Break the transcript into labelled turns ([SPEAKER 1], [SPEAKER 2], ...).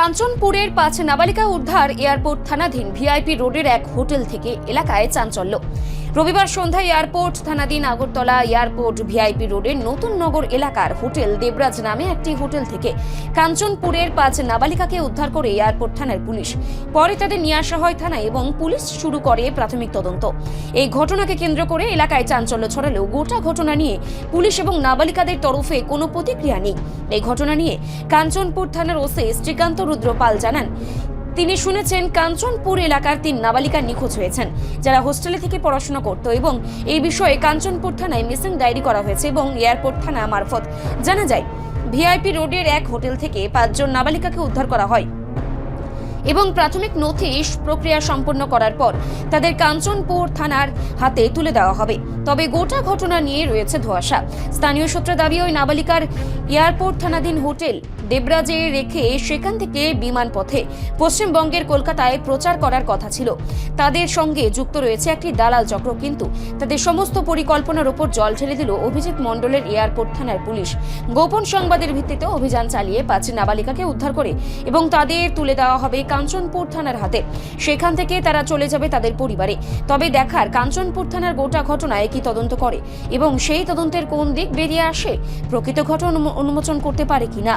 [SPEAKER 1] কাঞ্চনপুরের পাঁচ নাবালিকা উদ্ধার এয়ারপোর্ট থানাধীন ভিআইপি রোডের এক হোটেল থেকে এলাকায় চাঞ্চল্য। রবিবার সন্ধ্যায় এয়ারপোর্ট থানাধীন আগরতলা এয়ারপোর্ট ভিআইপি রোডের নতুন নগর এলাকার হোটেল দেবরাজ নামে একটি হোটেল থেকে কাঞ্চনপুরের পাঁচ নাবালিকাকে উদ্ধার করে এয়ারপোর্ট থানার পুলিশ। পরে তাদের নিয়ে আসা হয় থানায় এবং পুলিশ শুরু করে প্রাথমিক তদন্ত। এই ঘটনাকে কেন্দ্র করে এলাকায় চাঞ্চল্য ছড়ালেও গোটা ঘটনা নিয়ে পুলিশ এবং নাবালিকাদের তরফে কোনো প্রতিক্রিয়া নেই। এই ঘটনা নিয়ে কাঞ্চনপুর থানার ওসি শ্রীকান্ত রুদ্র পাল জানান তিনি শুনেছেন কাঞ্চনপুর এলাকার তিন নাবালিকা নিখোঁজ হয়েছেন, যারা হোস্টেলে থেকে পড়াশোনা করত এবং এই বিষয়ে কাঞ্চনপুর থানায় মিসিং ডায়েরি করা হয়েছে এবং এয়ারপোর্ট থানা মারফত। জানা যায়, ভিআইপি রোডের এক হোটেল থেকে পাঁচজন নাবালিকাকে উদ্ধার করা হয় এবং প্রাথমিক নথি প্রক্রিয়া সম্পন্ন করার পর তাদের কাঞ্চনপুর থানার হাতে তুলে দেওয়া হবে। তবে গোটা ঘটনা নিয়ে রয়েছে ধোঁয়াশা। স্থানীয় সূত্রে দাবি, ওই নাবালিকার এয়ারপোর্ট থানাধীন হোটেল দেবরাজে রেখে সেখান থেকে বিমান পথে পশ্চিমবঙ্গের কলকাতায় প্রচার করার কথা ছিল। তাদের সঙ্গে যুক্ত রয়েছে একটি দালাল চক্র, কিন্তু তাদের সমস্ত পরিকল্পনার উপর জল ঢেলে দিল অভিজিৎ মণ্ডলের এয়ারপোর্ট থানার পুলিশ। গোপন সংবাদের ভিত্তিতে অভিযান চালিয়ে পাঁচ নাবালিকাকে উদ্ধার করে এবং তাদের তুলে দেওয়া হবে কাঞ্চনপুর থানার হাতে। সেখান থেকে তারা চলে যাবে তাদের পরিবারে। তবে দেখার কাঞ্চনপুর থানার গোটা ঘটনায় কি তদন্ত করে এবং সেই তদন্তের কোন দিক বেরিয়ে আসে, প্রকৃত ঘটনা অনুমোচন করতে পারে কিনা?